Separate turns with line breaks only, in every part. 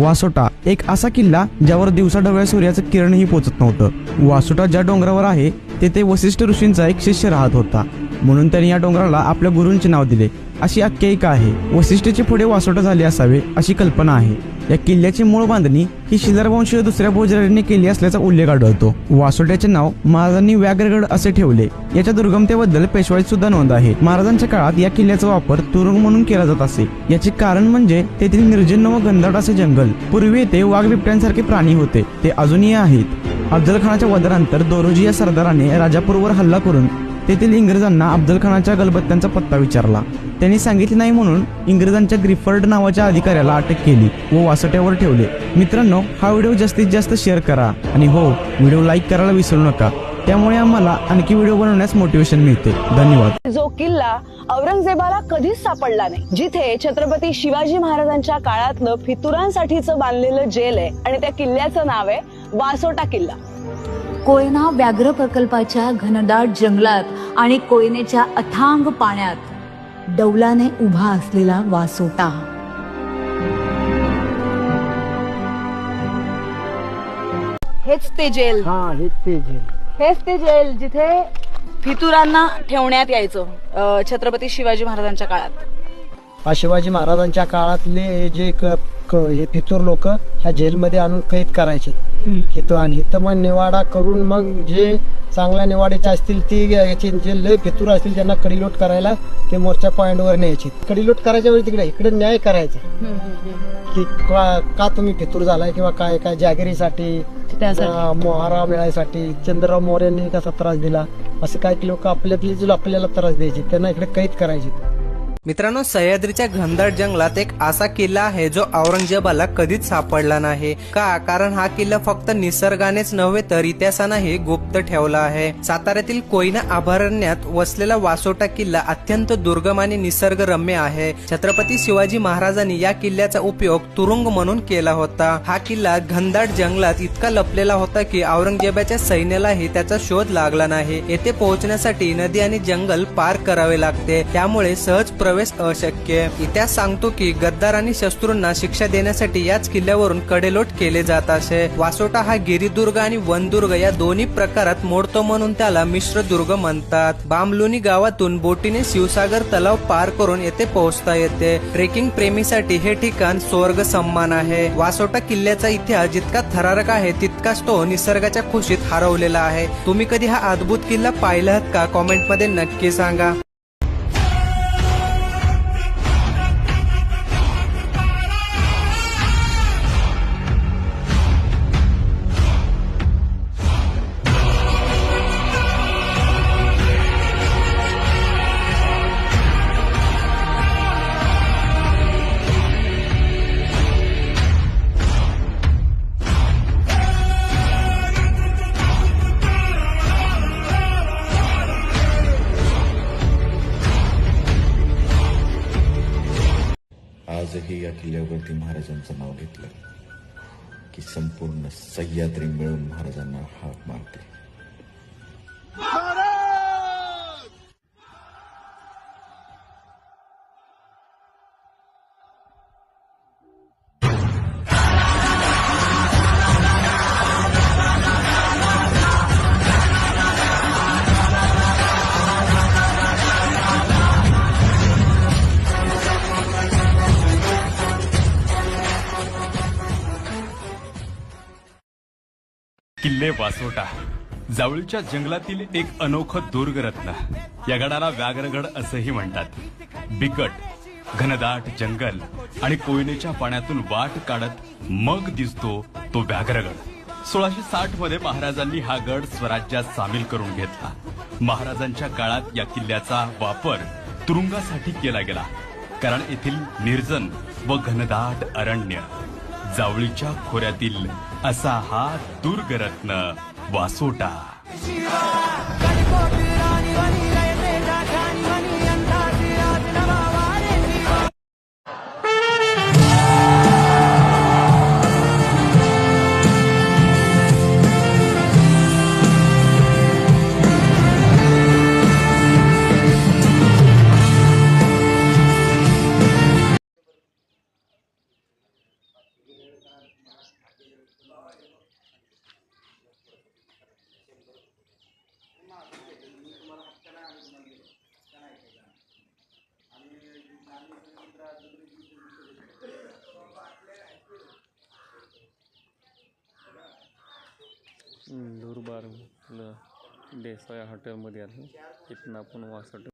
वासोटा एक असा किल्ला ज्यावर दिवसा ढवळ्या सूर्याचं किरणही पोचत नव्हतं. वासोटा ज्या डोंगरावर आहे तेथे वसिष्ठ ऋषींचा एक शिष्य राहत होता. म्हणून त्यांनी या डोंगराला आपल्या गुरूंचे नाव दिले. अशी आख्यायिका आहे. वशिष्ठचे पुढे वासोट झाले असावे अशी कल्पना आहे. या किल्ल्याची मूळ बांधणी ही शिलारवंशीय दुसऱ्या भोजराने केली असल्याचा उल्लेख आढळतो. वासोट्याचे नाव महाराजांनी व्याघ्रगड असे ठेवले. याच्या दुर्गमतेबद्दल पेशवाईत सुद्धा नोंद आहे. महाराजांच्या काळात या किल्ल्याचा वापर तुरुंग म्हणून केला जात असे. याचे कारण म्हणजे तेथील निर्जन व घनदाट असे जंगल. पूर्वी येथे वाघ बिबट्यांसारखे प्राणी होते. ते अजूनही आहेत. अफजल खानाच्या वधानंतर दोरोजी या सरदाराने राजापूरवर हल्ला करून तेथील इंग्रजांना अफजल खानाच्या गलबत्त्यांचा पत्ता विचारला. त्यांनी सांगितले नाही म्हणून इंग्रजांच्या ग्रिफर्ड नावाच्या अधिकाऱ्याला अटक केली व वासट्यावर ठेवले. मित्रांनो हा व्हिडिओ जास्तीत जास्त शेअर करा आणि हो व्हिडिओ लाईक करायला विसरू नका. त्यामुळे आम्हाला आणखी व्हिडिओ बनवण्यास मोटिवेशन मिळते. धन्यवाद.
जो किल्ला औरंगजेबाला कधीच सापडला नाही जिथे छत्रपती शिवाजी महाराजांच्या काळातलं फितुरांसाठीचं बांधलेलं जेल आहे आणि त्या किल्ल्याचं नाव आहे वासोटा किल्ला.
कोयना व्याघ्र प्रकल्पाच्या घनदाट जंगलात आणि कोयनेच्या अथांग पाण्यात डौलाने उभा असलेला वासोटा.
हेच ते जेल.
हा हेच ते जे
हेच ते जेल जिथे फितुरांना ठेवण्यात यायचं छत्रपती शिवाजी महाराजांच्या काळात.
शिवाजी महाराजांच्या काळातले जे क- क- हे फितूर लोक ह्या जेलमध्ये आणून कैद करायचे. इथं आणि इथं मग निवाडा करून मग जे चांगल्या निवाड्याचे असतील ती याचे जे लय फितूर असतील त्यांना कडिलोट करायला ते मोर्चा पॉईंटवर न्यायचे. कडिलोट करायच्या वेळी तिकडे इकडे न्याय करायचा. की का का तुम्ही फितूर झालाय किंवा काय काय जागिरीसाठी अं, मोहारा मिळायसाठी चंद्रराव मोर्यांनी कसा त्रास दिला असे काही लोक आपल्यातले जे आपल्याला त्रास द्यायचे त्यांना इकडे कैद करायचे.
मित्रांनो सह्याद्रीच्या घनदाट जंगलात एक असा किल्ला आहे जो औरंगजेबाला कधीच सापडला नाही. का? कारण हा किल्ला फक्त निसर्गानेच नव्हे तर इतिहासानेही गुप्त ठेवला आहे. साताऱ्यातील कोयना अभयारण्यात वसलेला वासोटा किल्ला अत्यंत दुर्गम आणि निसर्गरम्य आहे. छत्रपती शिवाजी महाराजांनी या किल्ल्याचा उपयोग तुरुंग म्हणून केला होता. हा किल्ला घनदाट जंगलात इतका लपलेला होता की औरंगजेबाच्या सैन्यालाही त्याचा शोध लागला नाही. येथे पोहोचण्यासाठी नदी आणि जंगल पार करावे लागते. त्यामुळे सहज प्र प्रवेश अशक्य. इतिहास सांगतो की गद्दार आणि शत्रूंना शिक्षा देण्यासाठी याच किल्ल्यावरून कडेलोट केले जात असे. वासोटा हा गिरिदुर्ग आणि वनदुर्ग या दोन्ही प्रकारात मोडतो म्हणून त्याला मिश्र दुर्ग म्हणतात. बामलुनी गावातून बोटीने शिवसागर तलाव पार करून येथे पोहोचता येते. ट्रेकिंग प्रेमीसाठी हे ठिकाण स्वर्ग सम्मान आहे. वासोटा किल्ल्याचा इतिहास जितका थरारक आहे तितकाच तो निसर्गाच्या खुशीत हरवलेला आहे. तुम्ही कधी हा अद्भुत किल्ला पाहिला का? कॉमेंटमध्ये नक्की सांगा.
आजही या किल्ल्यावरती महाराजांचं नाव घेतलं की संपूर्ण सह्याद्री मिळून महाराजांना हाक मारते.
किल्ले वासोटा. जावळीच्या जंगलातील एक अनोखं दुर्गरत्न. या गडाला व्याघ्रगड असंही म्हणतात. बिकट घनदाट जंगल आणि कोयनेच्या पाण्यातून वाट काढत मग दिसतो तो व्याघ्रगड. सोळाशे साठमध्ये महाराजांनी हा गड स्वराज्यात सामील करून घेतला. महाराजांच्या काळात या किल्ल्याचा वापर तुरुंगासाठी केला गेला. कारण येथील निर्जन व घनदाट अरण्य जावळीच्या खोऱ्यातील असा हा दुर्गरत्न वासोटा.
दुर्बार देसाई हॉटेलमध्ये आलो. इथनं आपण वासट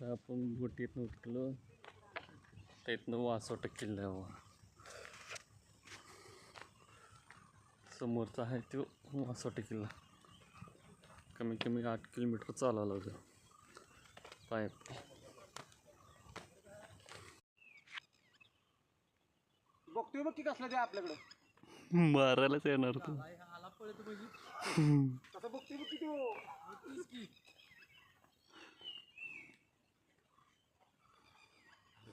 आता बोटीतनं उतरलो त्यातनं वासोट किल्ल्यावर. समोरचा आहे तो वासोट किल्ला. कमी कमी आठ किलोमीटर चालावं लागेल पाय
बघतोय बघ की कसला ते आपल्याकडे.
मारायलाच येणार तू.
बघतोय बघ किती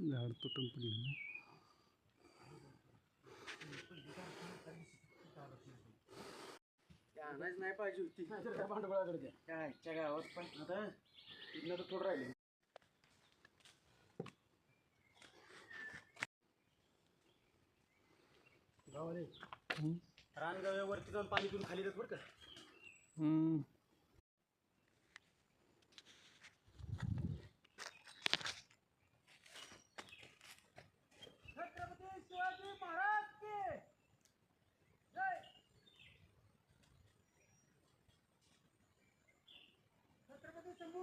झाड तुटून पडलं
नाही पाहिजे होती. भांडवळाकडे काय गावात पण आता तिथनं तर थोडं राहिले. गावाले. रानगाव्यावरती जाऊन पाणी पिऊन खाली जात बरं का.
हम्म.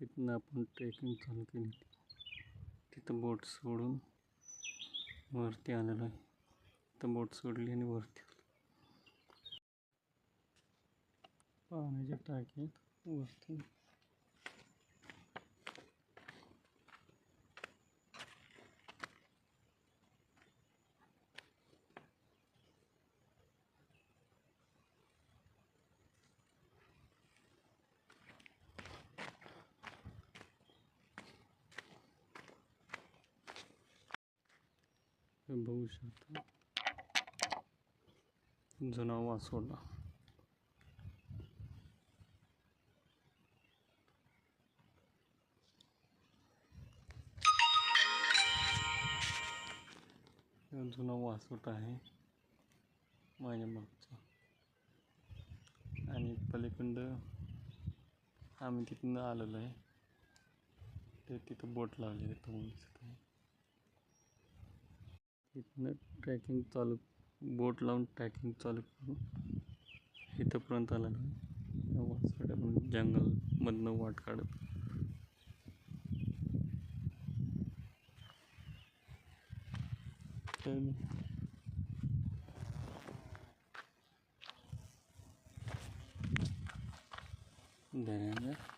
तिथनं आपण ट्रेकिंग चालू केली. तिथं बोट सोडून वरती आलेलो आहे. तिथं बोट सोडली आणि वरती. आलो. पाण्याच्या टाकीत वरती हे बघू शकता जुना वासोडा जुना वासूट आहे माझ्या मागचा. आणि पलीकडं आम्ही तिथनं आलेलो आहे. ते तिथं बोट लावलेले आहे दिसत आहे. तिथनं ट्रॅकिंग चालू बोट लावून ट्रॅकिंग चालू करून इथंपर्यंत आलं ना वासोट्यातून जंगलमधनं वाट काढत. तर धन्यवाद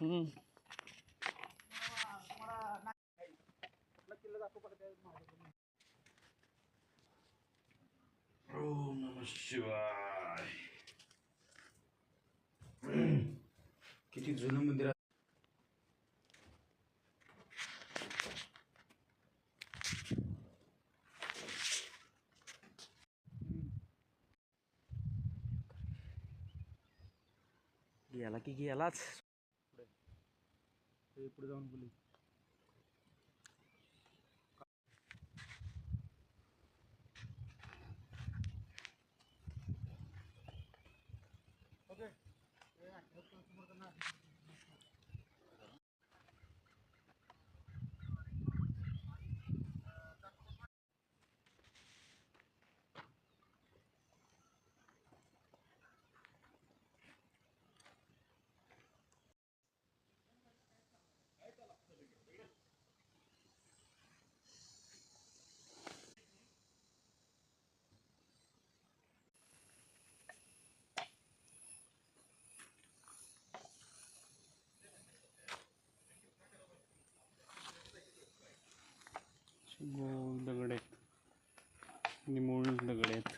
हम्म.
किती जुनं मंदिर आहे.
गेला की गेलाच ते
पुढे जाऊन बोलू
दगड आहेत. निमूळ दगड आहेत.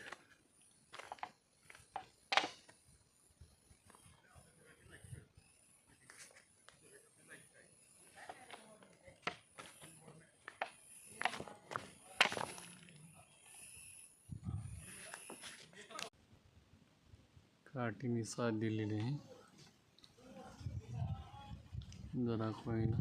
काठीने साथ दिलेली आहे. जरा कोईना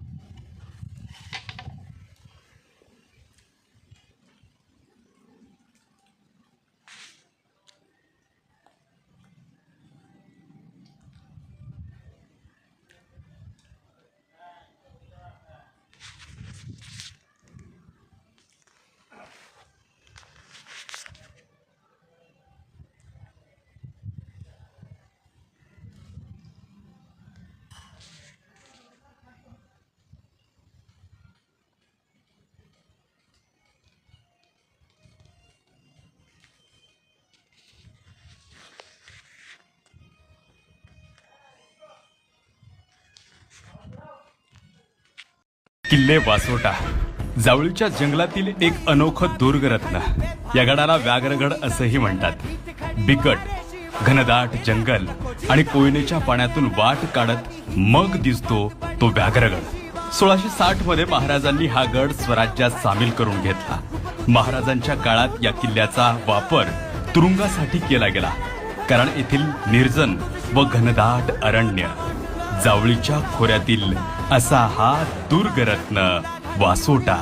किल्ले वासोटा. जावळीच्या जंगलातील एक अनोखं दुर्गरत्न. या गडाला व्याघ्रगड असंही म्हणतात. बिकट घनदाट जंगल आणि कोयनेच्या पाण्यातून वाट काढत मग दिसतो तो व्याघ्रगड. सोळाशे साठमध्ये महाराजांनी हा गड स्वराज्यात सामील करून घेतला. महाराजांच्या काळात या किल्ल्याचा वापर तुरुंगासाठी केला गेला. कारण येथील निर्जन व घनदाट अरण्य जावळीच्या खोऱ्यातील असा हा दुर्गरत्न वासोटा.